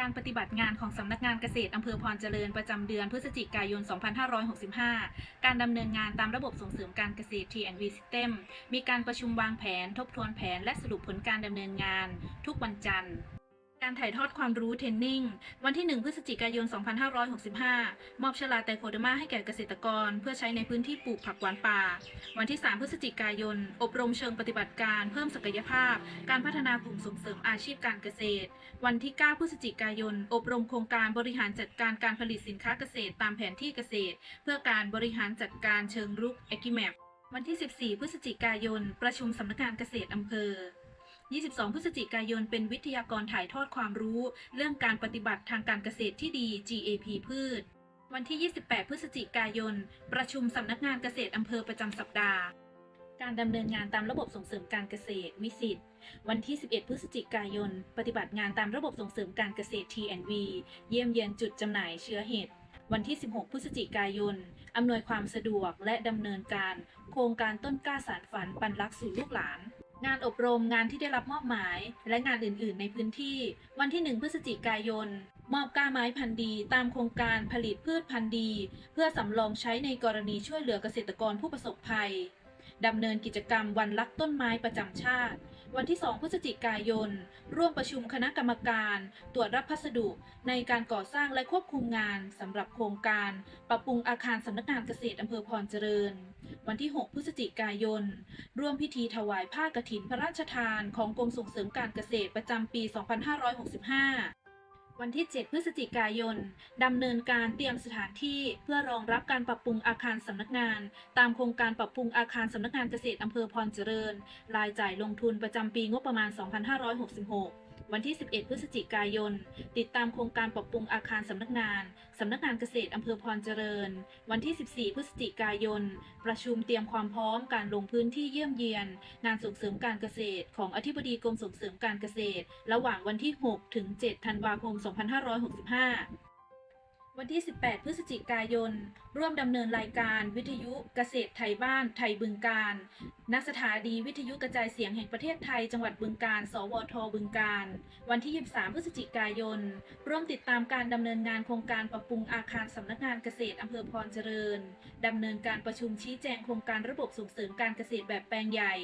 การปฏิบัติงานของสำนักงานเกษตรอำเภอพรเจริญประจำเดือนพฤศจิกายน 2565 การดำเนินงานตามระบบส่งเสริมการเกษตร T&V System มีการประชุมวางแผน ทบทวนแผน และสรุปผลการดำเนินงาน ทุกวันจันทร์ การถ่ายทอดความรู้เทรนนิ่ง วันที่ 1 พฤศจิกายน 2565 มอบชลาไตโคเดมาให้แก่เกษตรกร เพื่อใช้ในพื้นที่ปลูกผักหวานป่า วันที่ 3 พฤศจิกายน อบรมเชิงปฏิบัติการเพิ่มศักยภาพ การพัฒนากลุ่มส่งเสริมอาชีพการเกษตร วันที่ 9 พฤศจิกายน อบรมโครงการบริหารจัดการการผลิตสินค้าเกษตรตามแผนที่เกษตร เพื่อการบริหารจัดการเชิงรุก e q u i m a p วันที่ 14 พฤศจิกายน ประชุมสำนักงานเกษตรอำเภอ 22 พฤศจิกายน เป็นวิทยากรถ่ายทอดความรู้ เรื่องการปฏิบัติทางการเกษตรที่ดี GAP พืช วันที่ 28 พฤศจิกายน ประชุมสำนักงานเกษตรอำเภอประจำสัปดาห์ การดำเนินงานตามระบบส่งเสริมการเกษตร วิสิตวันที่ 11 พฤศจิกายน ปฏิบัติงานตามระบบส่งเสริมการเกษตร T&V เยี่ยมเยียนจุดจำหน่ายเชื้อเห็ดวันที่ 16 พฤศจิกายน อำนวยความสะดวกและดำเนินการ โครงการต้นกล้าสารฝันปันรักสู่ลูกหลาน งานอบรมงานที่ได้รับมอบหมาย และงานอื่น ๆ ในพื้นที่ วันที่ 1 พฤศจิกายน มอบก้าไม้พันธุ์ดี ตามโครงการผลิตพืชพันธุ์ดี เพื่อสำรองใช้ในกรณีช่วยเหลือเกษตรกรผู้ประสบภัยดำเนินกิจกรรมวันรักต้นไม้ประจำชาติ วันที่ 2 พฤศจิกายน ร่วมประชุมคณะกรรมการ ตรวจรับพัสดุในการก่อสร้างและควบคุมงานสำหรับโครงการ ปรับปรุงอาคารสำนักงานเกษตรอำเภอพรเจริญ วันที่ 6 พฤศจิกายน ร่วมพิธีถวายผ้ากฐินพระราชทานของกรมส่งเสริมการเกษตรประจำปี 2565 วันที่ 7 พฤศจิกายน ดำเนินการเตรียมสถานที่เพื่อรองรับการปรับปรุงอาคารสำนักงาน ตามโครงการปรับปรุงอาคารสำนักงานเกษตรอำเภอพรเจริญ รายจ่ายลงทุนประจำปีงบประมาณ 2566 วันที่ 11 พฤศจิกายน ติดตามโครงการปรับปรุงอาคารสำนักงาน สำนักงานเกษตรอำเภอพรเจริญ วันที่ 14 พฤศจิกายน ประชุมเตรียมความพร้อมการลงพื้นที่เยี่ยมเยียน งานส่งเสริมการเกษตร ของอธิบดีกรมส่งเสริมการเกษตร ระหว่างวันที่ 6 ถึง 7 ธันวาคม 2565 วันที่ 18 พฤศจิกายน ร่วมดำเนินรายการวิทยุเกษตรไทยบ้านไทยบึงการณสถานีวิทยุกระจายเสียงแห่งประเทศไทย จังหวัดบึงการ สวท บึงการ วันที่ 23 พฤศจิกายน ร่วมติดตามการดำเนินงานโครงการปรับปรุงอาคารสำนักงานเกษตรอำเภอพรเจริญดำเนินการประชุมชี้แจงโครงการระบบส่งเสริมการเกษตรแบบแปลงใหญ่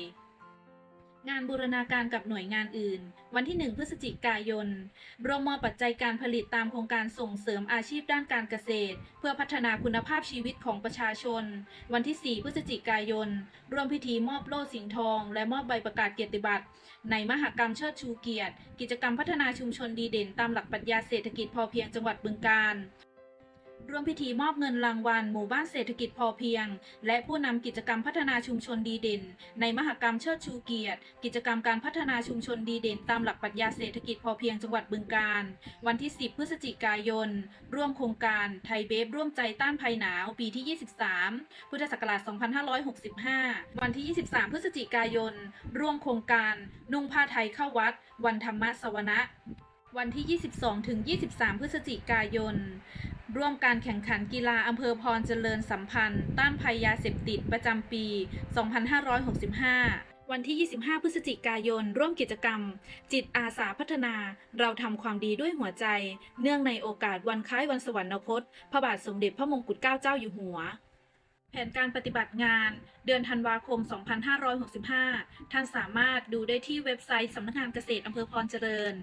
งานบูรณาการกับหน่วยงานอื่น วันที่ 1 พฤศจิกายนรวมมอปัจจัยการผลิตตามโครงการส่งเสริมอาชีพด้านการเกษตร เพื่อพัฒนาคุณภาพชีวิตของประชาชน วันที่ 4 พฤศจิกายน ร่วมพิธีมอบโล่สิงห์ทอง และมอบใบประกาศเกียรติบัตร ในมหกรรมเชิดชูเกียรติ กิจกรรมพัฒนาชุมชนดีเด่น ตามหลักปรัชญาเศรษฐกิจพอเพียงจังหวัดบึงกาฬ ร่วมพิธีมอบเงินรางวัล หมู่บ้านเศรษฐกิจพอเพียง และผู้นำกิจกรรมพัฒนาชุมชนดีเด่น ในมหกรรมเชิดชูเกียรติ กิจกรรมการพัฒนาชุมชนดีเด่น ตามหลักปรัชญาเศรษฐกิจพอเพียงจังหวัดบึงกาฬวันที่ 10 พฤศจิกายน ร่วมโครงการไทยเบฟร่วมใจต้านภัยหนาวปีที่ 23 พุทธศักราช 2565 วันที่ 23 พฤศจิกายน ร่วมโครงการ นุ่งผ้าไทยเข้าวัด วันธรรมสวนะ วันที่ 22 ถึง 23 พฤศจิกายน ร่วมการแข่งขันกีฬาอำเภอพรเจริญสัมพันธ์ ต้านภัยยาเสพติดประจำปี 2565วันที่ 25 พฤศจิกายน ร่วมกิจกรรม จิตอาสาพัฒนา เราทำความดีด้วยหัวใจ เนื่องในโอกาสวันคล้ายวันสวรรคต พระบาทสมเด็จพระมงกุฎเกล้าเจ้าอยู่หัว แผนการปฏิบัติงาน เดือนธันวาคม 2565 ท่านสามารถดูได้ที่เว็บไซต์สำนักงานเกษตรอำเภอพรเจริญ